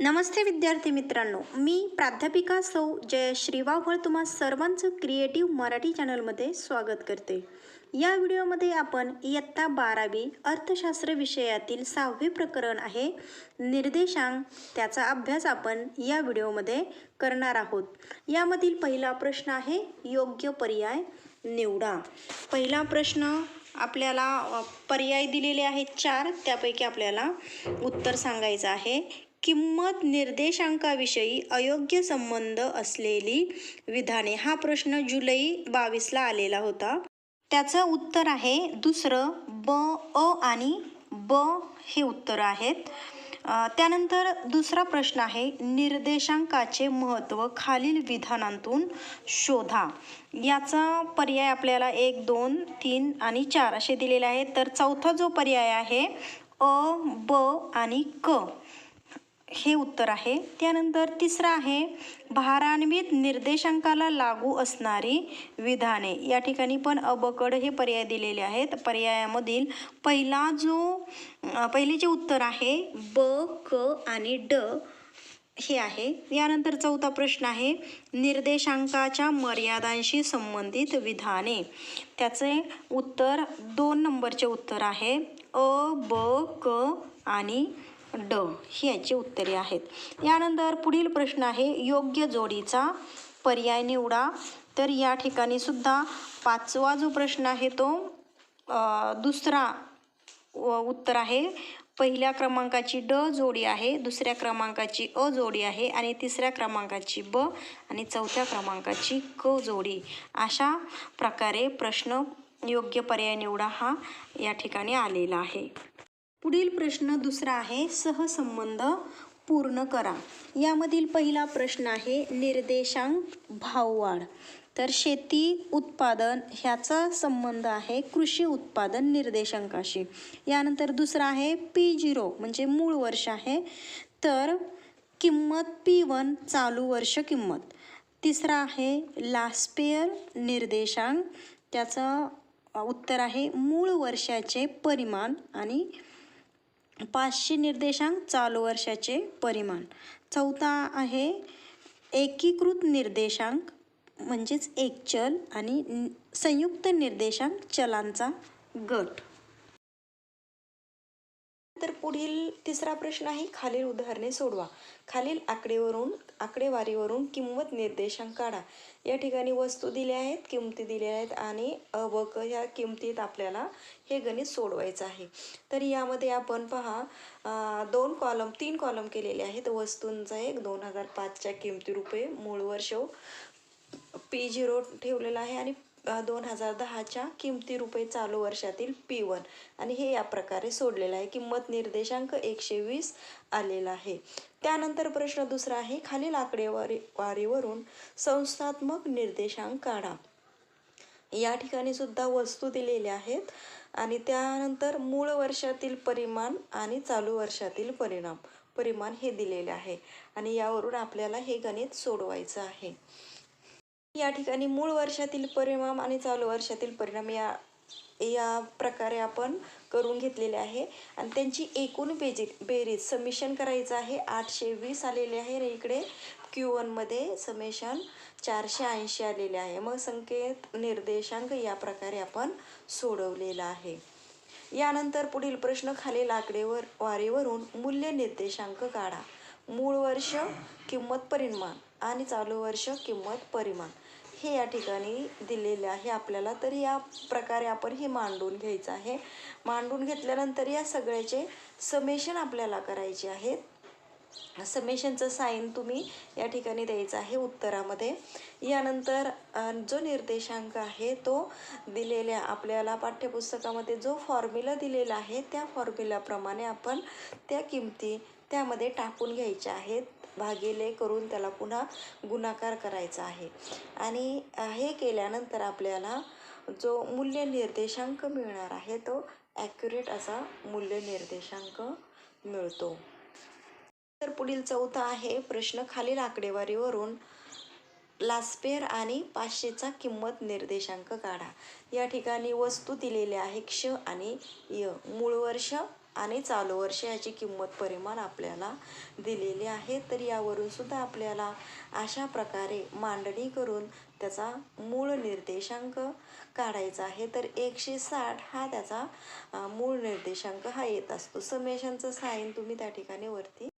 नमस्ते विद्यार्थी मित्रांनो. मी प्राध्यापिका सौ जयश्री वाव्हळ तुम्हा सर्वांचं क्रिएटिव्ह मराठी चॅनलमध्ये स्वागत करते. या व्हिडिओमध्ये आपण इयत्ता बारावी अर्थशास्त्र विषयातील सहावे प्रकरण आहे. निर्देशांक त्याचा अभ्यास आपण या व्हिडिओमध्ये करणार आहोत. यामधील पहिला प्रश्न आहे योग्य पर्याय निवडा. पहिला प्रश्न आपल्याला पर्याय दिलेले आहेत चार त्यापैकी आपल्याला उत्तर सांगायचं आहे. किंमत निर्देशांकाविषयी अयोग्य संबंध असलेली विधाने हा प्रश्न जुलै बावीसला आलेला होता. त्याचं उत्तर आहे दुसरं ब अ आणि ब हे उत्तर आहेत. त्यानंतर दुसरा प्रश्न आहे निर्देशांकाचे महत्त्व खालील विधानांतून शोधा. याचा पर्याय आपल्याला एक दोन तीन आणि चार असे दिलेले आहेत. तर चौथा जो पर्याय आहे अ ब आणि क. हे उत्तर आहे. त्यानंतर तिसरं आहे भारान्वित निर्देशांकाला लागू असणारी विधाने. या ठिकाणी पण अबकड हे पर्याय दिलेले आहेत. पर्यायामधील पहिला जो पहिले जे उत्तर आहे ब क आणि ड हे आहे. यानंतर चौथा प्रश्न आहे निर्देशांकाच्या मर्यादांशी संबंधित विधाने. त्याचे उत्तर दोन नंबरचे उत्तर आहे अ ब क आणि ड ही याची उत्तरे आहेत. यानंतर पुढील प्रश्न आहे योग्य जोडीचा पर्याय निवडा. तर या ठिकाणी सुद्धा पाचवा जो प्रश्न आहे तो दुसरा व उत्तर आहे. पहिल्या क्रमांकाची ड जोडी आहे दुसऱ्या क्रमांकाची अ जोडी आहे आणि तिसऱ्या क्रमांकाची ब आणि चौथ्या क्रमांकाची क जोडी. अशा प्रकारे प्रश्न योग्य पर्याय निवडा हा या ठिकाणी आलेला आहे. पुढील प्रश्न दुसरा आहे सहसंबंध पूर्ण करा. यामधील पहिला प्रश्न आहे निर्देशांक भाववाढ. तर शेती उत्पादन ह्याचा संबंध आहे कृषी उत्पादन निर्देशांकाशी. यानंतर दुसरा आहे पी झिरो म्हणजे मूळ वर्ष आहे. तर किंमत पी वन चालू वर्ष किंमत. तिसरा आहे लास्पेयर निर्देशांक. त्याचं उत्तर आहे मूळ वर्षाचे परिमाण आणि पाचशे निर्देशांक चालू वर्षाचे परिमाण. चौथा आहे एकीकृत निर्देशांक म्हणजेच एक चल आणि संयुक्त निर्देशांक चलांचा गट. तर पुढील तिसरा प्रश्न आहे खालील उदाहरणे सोडवा. खालील आकडेवरून आकडेवारीवरून किंमत निर्देशांक काढा. या ठिकाणी वस्तू दिल्या आहेत किमती दिल्या आहेत आणि अ व क ह्या किमतीत आपल्याला हे गणित सोडवायचं आहे. तर यामध्ये आपण पहा दोन कॉलम तीन कॉलम केलेले आहेत. वस्तूंचा एक दोन हजार पाचच्या किमती रुपये मूळ वर्ष पी झिरो ठेवलेला आहे आणि दोन हजार दहाच्या किमती रुपये चालू वर्षातील पी वन आणि हे या प्रकारे सोडलेलं आहे किंमत निर्देशांक एकशे वीस आलेला आहे. त्यानंतर प्रश्न दुसरा आहे खालील आकडेवारी वारीवरून संस्थात्मक निर्देशांक काढा. या ठिकाणी सुद्धा वस्तू दिलेल्या आहेत आणि त्यानंतर मूळ वर्षातील परिमाण आणि चालू वर्षातील परिणाम परिमाण हे दिलेले आहे. आणि यावरून आपल्याला हे गणित सोडवायचं आहे. या ठिकाणी मूळ वर्षातील परिणाम आणि चालू वर्षातील परिणाम या या प्रकारे आपण करून घेतलेले आहे. आणि त्यांची एकूण बेजी बेरीज समिशन करायचं आहे. आठशे वीस आलेले आहे. आणि इकडे क्यू वनमध्ये समेशन चारशे ऐंशी आलेले आहे. मग संकेत निर्देशांक या प्रकारे आपण सोडवलेला आहे. यानंतर पुढील प्रश्न खालील आकडेवर वारीवरून मूल्य निर्देशांक काढा. मूळ वर्ष किंमत परिमाण. आणि चालू वर्ष किंमत परिमाण. हे या ठिकाणी दिलेले आहे आपल्याला. तर या प्रकारे आपण हे मांडून घ्यायचं आहे. मांडून घेतल्यानंतर या सगळ्याचे समेशन आपल्याला करायचे आहेत. समेशनचं साईन तुम्ही या ठिकाणी द्यायचं आहे उत्तरामध्ये. यानंतर जो निर्देशांक आहे तो दिलेल्या आपल्याला पाठ्यपुस्तकामध्ये जो फॉर्म्युला दिलेला आहे त्या फॉर्म्युलाप्रमाणे आपण त्या किमती त्यामध्ये टाकून घ्यायच्या आहेत. भागिले करून त्याला पुन्हा गुणाकार करायचा आहे. आणि हे केल्यानंतर आपल्याला जो मूल्य निर्देशांक मिळणार आहे तो ॲक्युरेट असा मूल्य निर्देशांक मिळतो. तर पुढील चौथा आहे प्रश्न खालील आकडेवारीवरून लास्पेर आणि पाचशेचा किंमत निर्देशांक काढा. या ठिकाणी वस्तू दिलेल्या आहे क्ष आणि य. मूळ वर्ष आणि चालू वर्ष याची किंमत परिमाण आपल्याला दिलेली आहे तर यावरून सुद्धा आपल्याला अशा प्रकारे मांडणी करून त्याचा मूळ निर्देशांक काढायचा आहे. तर एकशे साठ हा त्याचा मूळ निर्देशांक हा येत असतो. समेशनचं साईन तुम्ही त्या ठिकाणी वरती